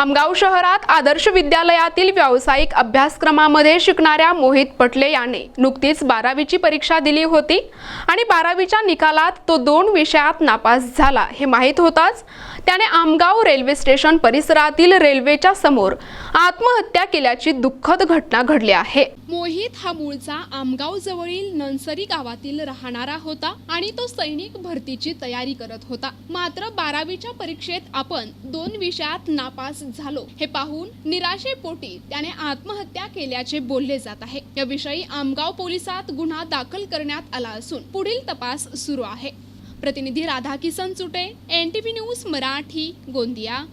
आमगाव शहरात आदर्श विद्यालयातील व्यावसायिक अभ्यासक्रमामध्ये शिकणाऱ्या मोहित पटले याने नुकतीच बारावीची परीक्षा दिली होती आणि बारावीच्या निकालात तो दोन विषयात नापास झाला. हे माहीत होताच त्याने आमगाव रेल्वे स्टेशन परिसरातील रेल्वेच्या समोर आत्महत्या केल्याची दुःखद घटना घडली आहे. मोहित हा मूळचा आमगाव जवळील ननसरी गावातील राहणारा होता आणि तो सैनिक भरतीची तयारी करत होता. मात्र बारावीच्या परीक्षेत आपण दोन विषयात नापास झालो. हे पाहून निराशेपोटी त्याने आत्महत्या केल्याचे बोलले जात आहे. याविषयी आमगाव पोलिसात गुन्हा दाखल करण्यात आला असून पुढील तपास सुरू आहे. प्रतिनिधी Radha Kisan Chute N T V news Marathi Gondia.